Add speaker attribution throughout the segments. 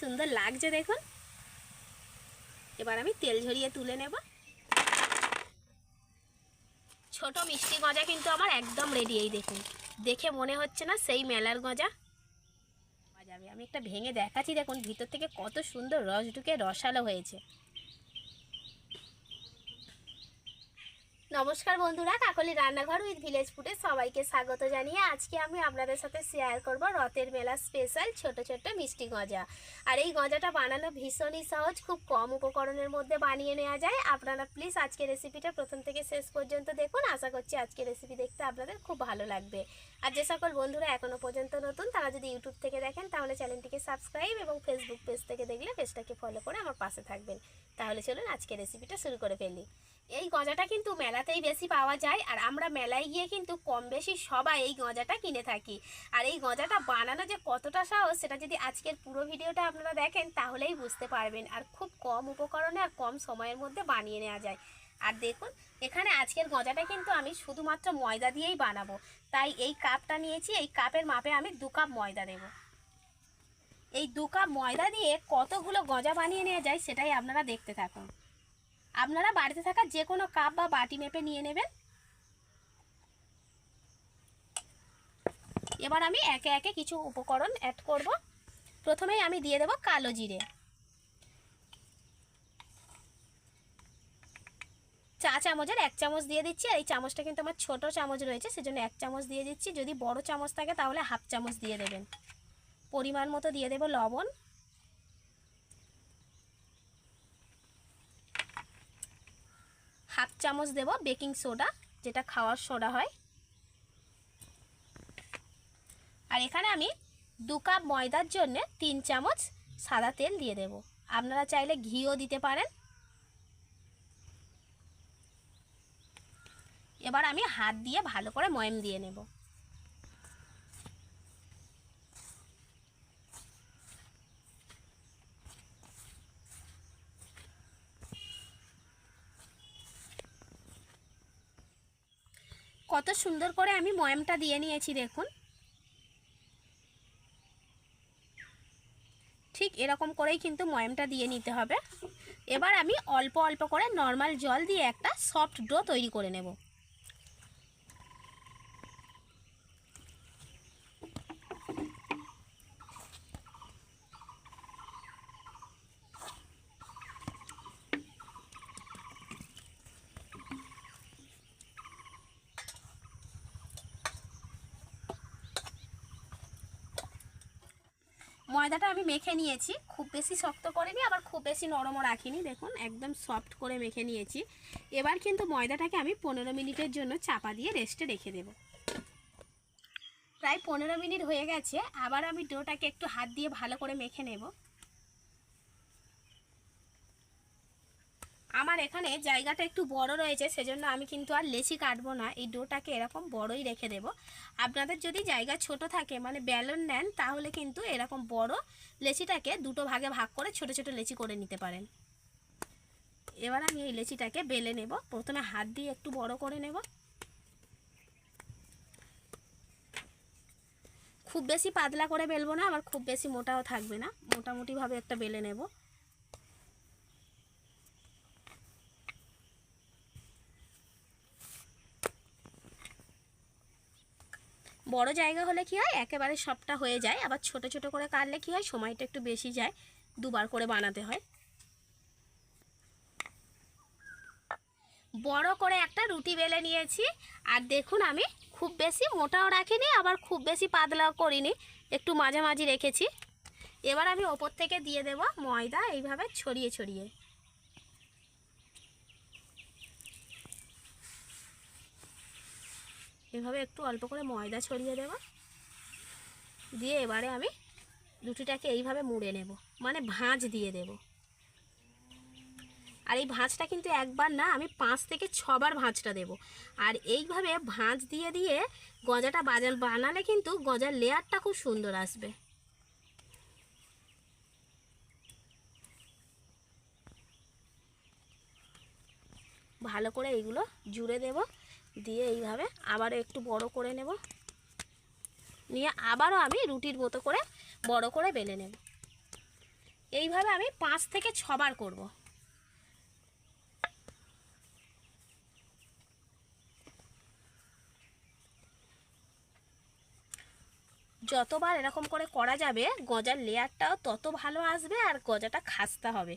Speaker 1: সুন্দর লাগছে দেখুন। এবার আমি তেল ঝরিয়ে তুলে নেব। ছোট মিষ্টি গজা কিন্তু আমার একদম রেডি এই দেখুন। দেখে মনে হচ্ছে না সেই মেলার গজা। যাবে আমি একটা ভেঙে দেখাচ্ছি দেখুন, ভিতর থেকে কত সুন্দর রস ঢুকে রসালো হয়েছে। নমস্কার বন্ধুরা, কাকলি রান্নাঘর উইথ ভিলেজ ফুডে সবাইকে স্বাগত জানিয়ে আজকে আমি আপনাদের সাথে শেয়ার করব রথের মেলা স্পেশাল ছোট ছোট মিষ্টি গজা। আর এই গজাটা বানানো ভীষণই সহজ, খুব কম উপকরণের মধ্যে বানিয়ে নেওয়া যায়। আপনারা প্লিজ আজকে রেসিপিটা প্রথম থেকে শেষ পর্যন্ত দেখুন। আশা করছি আজকে রেসিপি দেখতে আপনাদের খুব ভালো লাগবে। আর যে সকল বন্ধুরা এখনও পর্যন্ত নতুন, তারা যদি ইউটিউব থেকে দেখেন, তাহলে চ্যানেলটিকে সাবস্ক্রাইব এবং ফেসবুক পেজ থেকে দেখলে পেজটাকে ফলো করে আমার পাশে থাকবেন। তাহলে চলুন আজকে রেসিপিটা শুরু করে ফেলি। এই গজাটা কিন্তু মেলাতেই বেশি পাওয়া যায় আর আমরা মেলায় গিয়ে কিন্তু কম বেশি সবাই এই গজাটা কিনে থাকি। আর এই গজাটা বানানো যে কতটা সহজ সেটা যদি আজকের পুরো ভিডিওটা আপনারা দেখেন তাহলেই বুঝতে পারবেন আর খুব কম উপকরণে আর কম সময়ের মধ্যে বানিয়ে নেওয়া যায়। আর দেখুন, এখানে আজকের গজাটা কিন্তু আমি শুধুমাত্র ময়দা দিয়েই বানাবো। তাই এই কাপটা নিয়েছি, এই কাপের মাপে আমি দু কাপ ময়দা দেব। এই দু কাপ ময়দা দিয়ে কতগুলো গজা বানিয়ে নেওয়া যায় সেটাই আপনারা দেখতে থাকুন। আপনারা বাড়িতে থাকা যে কোনো কাপ বা বাটি মেপে নিয়ে নেবেন। এবার আমি একে একে কিছু উপকরণ অ্যাড করব। প্রথমেই আমি দিয়ে দেব কালো জিরে। চা চামচের এক চামচ দিয়ে দিচ্ছি, আর এই চামচটা কিন্তু আমার ছোট চামচ রয়েছে, সেজন্য এক চামচ দিয়ে দিচ্ছি। যদি বড় চামচ থাকে তাহলে হাফ চামচ দিয়ে দেবেন। পরিমাণ মতো দিয়ে দেব লবণ। হাফ চামচ দেব বেকিং সোডা, যেটা খাওয়ার সোডা হয়। আর এখানে আমি দু কাপ ময়দার জন্য তিন চামচ সাদা তেল দিয়ে দেব। আপনারা চাইলে ঘিও দিতে পারেন। এবার আমি হাত দিয়ে ভালো করে ময়ম দিয়ে নেব। কত সুন্দর করে আমি ময়ামটা দিয়ে নিয়েছি, দেখুন। ঠিক এরকম করেই কিন্তু ময়ামটা দিয়ে নিতে হবে। এবার আমি অল্প অল্প করে নর্মাল জল দিয়ে একটা সফট ডো তৈরি করে নেব। ময়দাটা আমি মেখে নিয়েছি। খুব বেশি শক্ত করিনি, আবার খুব বেশি নরমও রাখিনি। দেখুন, একদম সফট করে মেখে নিয়েছি। এবার কিন্তু ময়দাটাকে আমি পনেরো মিনিটের জন্য চাপা দিয়ে রেস্টে রেখে দেব। প্রায় পনেরো মিনিট হয়ে গেছে, আবার আমি ডোটাকে একটু হাত দিয়ে ভালো করে মেখে নেব। আমার এখানে জায়গাটা একটু বড় রয়েছে, সেজন্য আমি কিন্তু আর লেচি কাটবো না। এই ডোটাকে এরকম বড়ই রেখে দেব। আপনাদের যদি জায়গা ছোট থাকে মানে ব্যালন নেন, তাহলে কিন্তু এরকম বড় লেচিটাকে দুটো ভাগে ভাগ করে ছোট ছোট লেচি করে নিতে পারেন। এবার আমি এই লেচিটাকে বেলে নেব। প্রথমে হাত দিয়ে একটু বড় করে নেব। খুব বেশি পাতলা করে বেলবো না আবার খুব বেশি মোটাও থাকবে না। মোটামুটিভাবে একটা বেলে নেব। বড় জায়গা হলে কি হয়? একেবারে সবটা হয়ে যায়। আবার ছোট ছোট করে কাটলে কি হয়? সময়টা একটু বেশি যায়। দুবার করে বানাতে হয়। বড় করে একটা রুটি বেলে নিয়েছি। আর দেখুন আমি খুব বেশি মোটাও রাখিনি, আবার খুব বেশি পাতলাও করিনি। একটু মাঝামাঝি রেখেছি। এবার আমি ওপর থেকে দিয়ে দেব ময়দা, এইভাবে ছড়িয়ে ছড়িয়ে। এভাবে একটু অল্প করে ময়দা ছড়িয়ে দেব। দিয়ে এবারে আমি রুটিটাকে এইভাবে মুড়ে নেব মানে ভাঁজ দিয়ে দেব। আর এই ভাঁজটা কিন্তু একবার না, আমি পাঁচ থেকে ছবার ভাঁজটা দেব। আর এইভাবে ভাঁজ দিয়ে দিয়ে গজাটা বাজাল, বানালে কিন্তু গজার লেয়ারটা খুব সুন্দর আসবে। ভালো করে এইগুলো জুড়ে দেব। দিয়ে এইভাবে আবারও একটু বড় করে নেব। নিয়ে আবারও আমি রুটির মতো করে বড় করে বেলে নেব। এইভাবে আমি পাঁচ থেকে ছবার করব। যতবার এরকম করে করা যাবে, গজার লেয়ারটাও তত ভালো আসবে আর গজাটা খাস্তা হবে।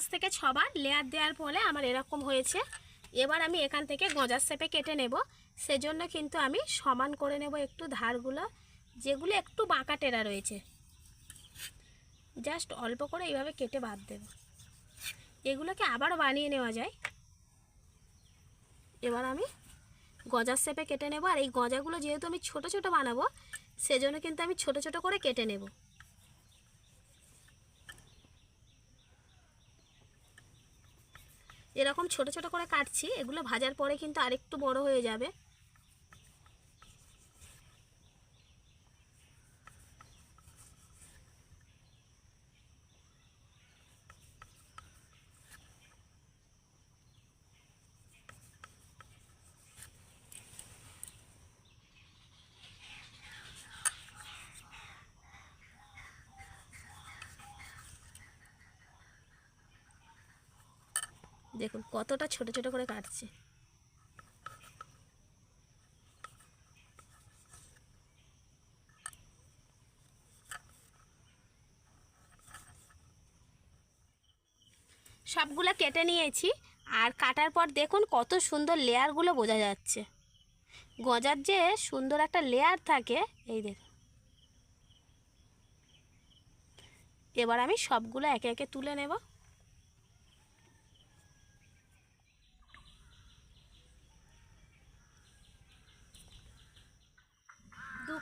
Speaker 1: পাঁচ থেকে ছবার লেয়ার দেওয়ার ফলে আমার এরকম হয়েছে। এবার আমি এখান থেকে গজার শেপে কেটে নেব। সেজন্য কিন্তু আমি সমান করে নেব একটু ধারগুলো, যেগুলো একটু বাঁকা টেরা রয়েছে। জাস্ট অল্প করে এইভাবে কেটে বাদ দেব। এগুলোকে আবার বানিয়ে নেওয়া যায়। এবার আমি গজার শেপে কেটে নেব। আর এই গজাগুলো যেহেতু আমি ছোট ছোট বানাবো, সেজন্য কিন্তু আমি ছোট ছোট করে কেটে নেব। এরকম ছোট ছোট করে কাটছি এগুলো ভাজার পরে কিন্তু আরেকটু বড় হয়ে যাবে। দেখুন কতটা ছোট ছোট করে কাটছে। সবগুলো কেটে নিয়েছি আর কাটার পর দেখুন কত সুন্দর লেয়ারগুলো বোঝা যাচ্ছে। গজার যে সুন্দর একটা লেয়ার থাকে, এই দেখুন। এবার আমি সবগুলো একে একে তুলে নেব।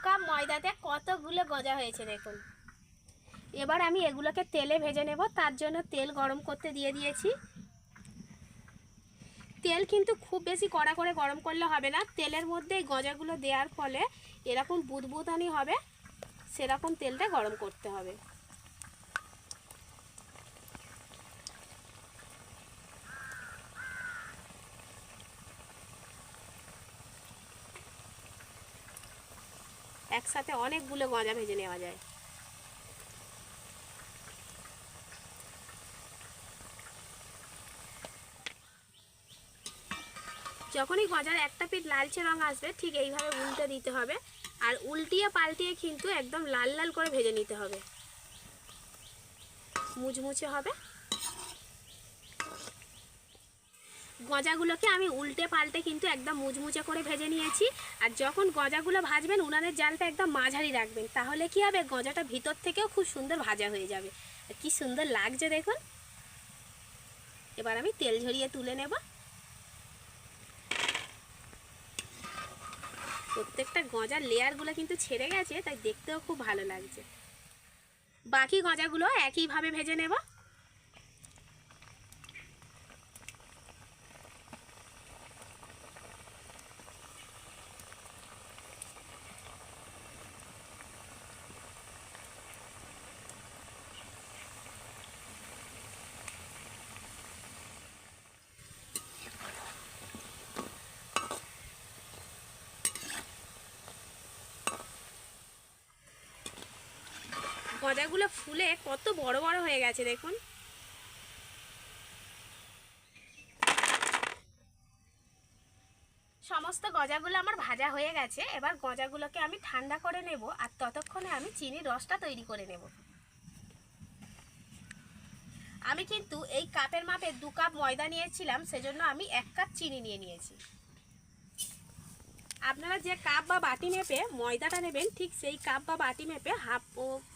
Speaker 1: কাপ ময়দাতে কতগুলো গজা হয়েছে দেখুন। এবার আমি এগুলোকে তেলে ভেজে নেব, তার জন্য তেল গরম করতে দিয়ে দিয়েছি। তেল কিন্তু খুব বেশি কড়া করে গরম করলে হবে না, তেলের মধ্যে এই গজাগুলো দেওয়ার ফলে এরকম বুদবুদানি হবে, সেরকম তেলটা গরম করতে হবে। একসাথে অনেকগুলো গজা ভেজে নেওয়া যায়। যখনই গজার একটা পিঠ লালচে রঙ আসবে, ঠিক এইভাবে উল্টে দিতে হবে। আর উল্টিয়ে পাল্টিয়ে কিন্তু একদম লাল লাল করে ভেজে নিতে হবে। মুচমুচে হবে। গজাগুলোকে আমি উল্টে পাল্টে কিন্তু একদম মুচমুচে করে ভেজে নিয়েছি। আর যখন গজাগুলো ভাজবেন, উনানের জালটা একদম মাঝারি রাখবেন। তাহলে কি হবে? গজাটা ভিতর থেকেও খুব সুন্দর ভাজা হয়ে যাবে। আর কি সুন্দর লাগছে দেখুন। এবার আমি তেল ঝরিয়ে তুলে নেব। প্রত্যেকটা গজার লেয়ারগুলো কিন্তু ছেড়ে গেছে, তাই দেখতেও খুব ভালো লাগছে। বাকি গজাগুলো একইভাবে ভেজে নেব। গজাগুলো ফুলে কত বড় বড় হয়ে গেছে, দেখুন। সমস্ত গজাগুলো আমার ভাজা হয়ে গেছে, এবার গজাগুলোকে আমি ঠান্ডা করে নেব, আর ততক্ষণে আমি চিনির রসটা তৈরি করে নেব। আমি কিন্তু এই কাপের মাপে দু কাপ ময়দা নিয়েছিলাম, সেজন্য আমি এক কাপ চিনি নিয়ে নিয়েছি। আপনারা যে কাপ বা বাটি মেপে ময়দাটা নেবেন, ঠিক সেই কাপ বা বাটি মেপে হাফ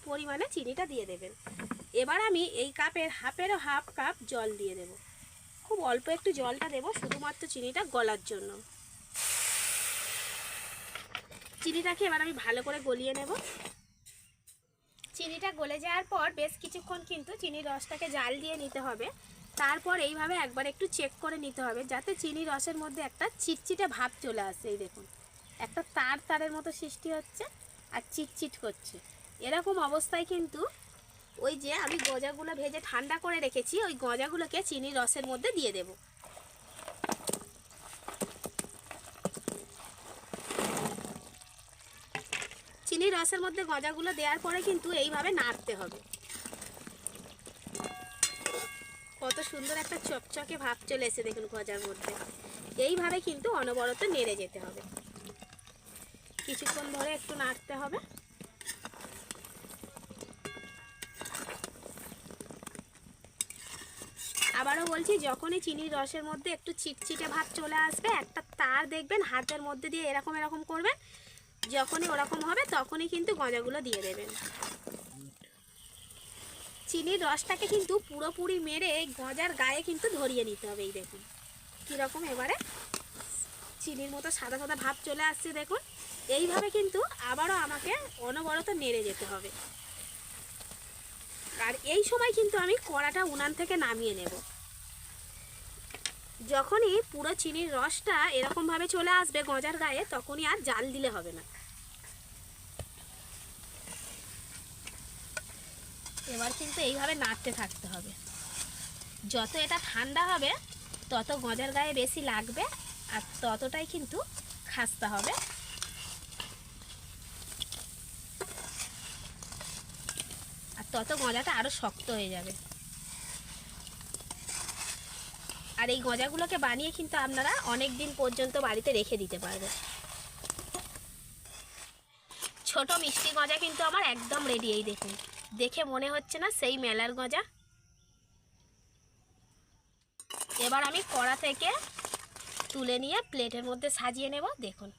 Speaker 1: পরিমাণে চিনিটা দিয়ে দেবেন। এবার আমি এই কাপের হাফেরও হাফ কাপ জল দিয়ে দেব। খুব অল্প একটু জলটা দেব, শুধুমাত্র চিনিটা গলার জন্য। চিনিটাকে এবার আমি ভালো করে গলিয়ে নেব। চিনিটা গলে যাওয়ার পর বেশ কিছুক্ষণ কিন্তু চিনির রসটাকে জাল দিয়ে নিতে হবে। তারপর এইভাবে একবার একটু চেক করে নিতে হবে, যাতে চিনি রসের মধ্যে একটা চিটচিটে ভাব চলে আসে, এই দেখুন। একটা তার তারের মতো সৃষ্টি হচ্ছে আর চিটচিট করছে। এরকম অবস্থায় কিন্তু ওই যে আমি গজাগুলো ভেজে ঠান্ডা করে রেখেছি, ওই গজাগুলোকে চিনির রসের মধ্যে দিয়ে দেব। চিনির রসের মধ্যে গজাগুলো দেওয়ার পরে কিন্তু এইভাবে নাড়তে হবে। কত সুন্দর একটা চকচকে ভাব চলে এসে দেখুন গজার মধ্যে। এইভাবে কিন্তু অনবরত নেড়ে যেতে হবে। কিছুক্ষণ ধরে একটু নাড়তে হবে। আবারও বলছি, যখনই চিনির রসের মধ্যে একটু চিটচিটে ভাব চলে আসবে, একটা তার দেখবেন, হাতের মধ্যে দিয়ে এরকম এরকম করবেন। যখনই ওরকম হবে, তখনই কিন্তু গজাগুলো দিয়ে দেবেন। চিনির রসটাকে কিন্তু পুরোপুরি মেরে গজার গায়ে কিন্তু ধরিয়ে নিতে হবে, এই দেখুন। কীরকম এবারে? চিনির মতো সাদা সাদা ভাব চলে আসছে, দেখুন। এইভাবে কিন্তু আবারও আমাকে অনবরত নেড়ে যেতে হবে। আর এই সময় কিন্তু আমি কড়াটা উনান থেকে নামিয়ে নেব। যখনই পুরো চিনির রসটা এরকমভাবে চলে আসবে গজার গায়ে, তখনই আর জাল দিলে হবে না। এবার কিন্তু এইভাবে নাড়তে থাকতে হবে। যত এটা ঠান্ডা হবে, তত গজার গায়ে বেশি লাগবে, আর ততটাই কিন্তু খাস্তা হবে। তত গজাটা আরও শক্ত হয়ে যাবে। আর এই গজাগুলোকে বানিয়ে কিন্তু আপনারা অনেক দিন পর্যন্ত বাড়িতে রেখে দিতে পারবেন। ছোট মিষ্টি গজা কিন্তু আমার একদম রেডি এই দেখুন। দেখে মনে হচ্ছে না সেই মেলার গজা। এবার আমি কড়া থেকে তুলে নিয়ে প্লেটের মধ্যে সাজিয়ে নেব, দেখুন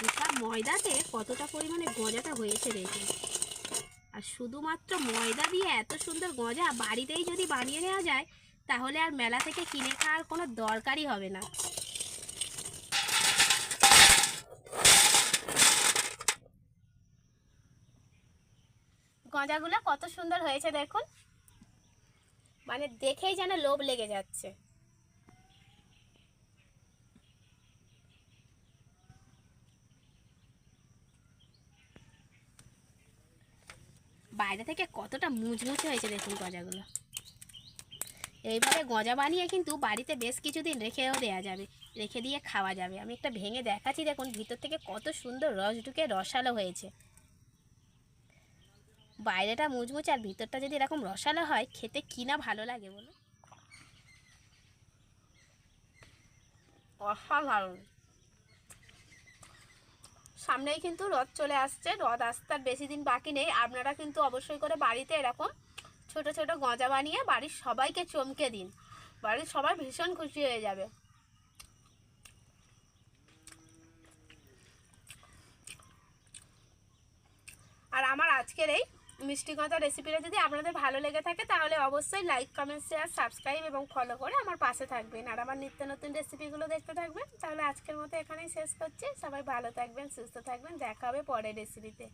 Speaker 1: দুটা ময়দাতে কতটা পরিমাণে গজাটা হয়েছে দেখুন আর শুধুমাত্র ময়দা দিয়ে এত সুন্দর গজা বাড়িতেই যদি বানিয়ে নেওয়া যায়, তাহলে আর মেলা থেকে কিনে খাওয়ার কোনো দরকারই হবে না। গজাগুলো কত সুন্দর হয়েছে দেখুন। মানে দেখেই যেন লোভ লেগে যাচ্ছে। বাইরে থেকে কতটা মুচমুচে হয়েছে দেখুন গজাগুলো। এইভাবে গজা বানিয়ে কিন্তু বাড়িতে বেশ কিছুদিন রেখেও দেওয়া যাবে, রেখে দিয়ে খাওয়া যাবে। আমি একটা ভেঙে দেখাচ্ছি, দেখুন ভিতর থেকে কত সুন্দর রস ঢুকে রসালো হয়েছে। বাইরেটা মুচমুচে আর ভিতরটা যদি এরকম রসালো হয়, খেতে কি না ভালো লাগে বলো অসাধারণ। সামনেই কিন্তু রথ চলে আসছে, রথ আসতে আর বেশি দিন বাকি নেই। আপনারা কিন্তু অবশ্যই করে বাড়িতে এরকম ছোট ছোট গজা বানিয়ে বাড়ির সবাইকে চমকে দিন। বাড়ির সবাই ভীষণ খুশি হয়ে যাবে। আর আমার আজকের এই মিষ্টি কথা রেসিপিটা যদি আপনাদের ভালো লেগে থাকে, তাহলে অবশ্যই লাইক কমেন্ট শেয়ার সাবস্ক্রাইব এবং ফলো করে আমার পাশে থাকবেন। আর আমার নিত্য নতুন রেসিপিগুলো দেখতে থাকবেন। তাহলে আজকের মতো এখানেই শেষ করছি। সবাই ভালো থাকবেন, সুস্থ থাকবেন। দেখা হবে পরের রেসিপিতে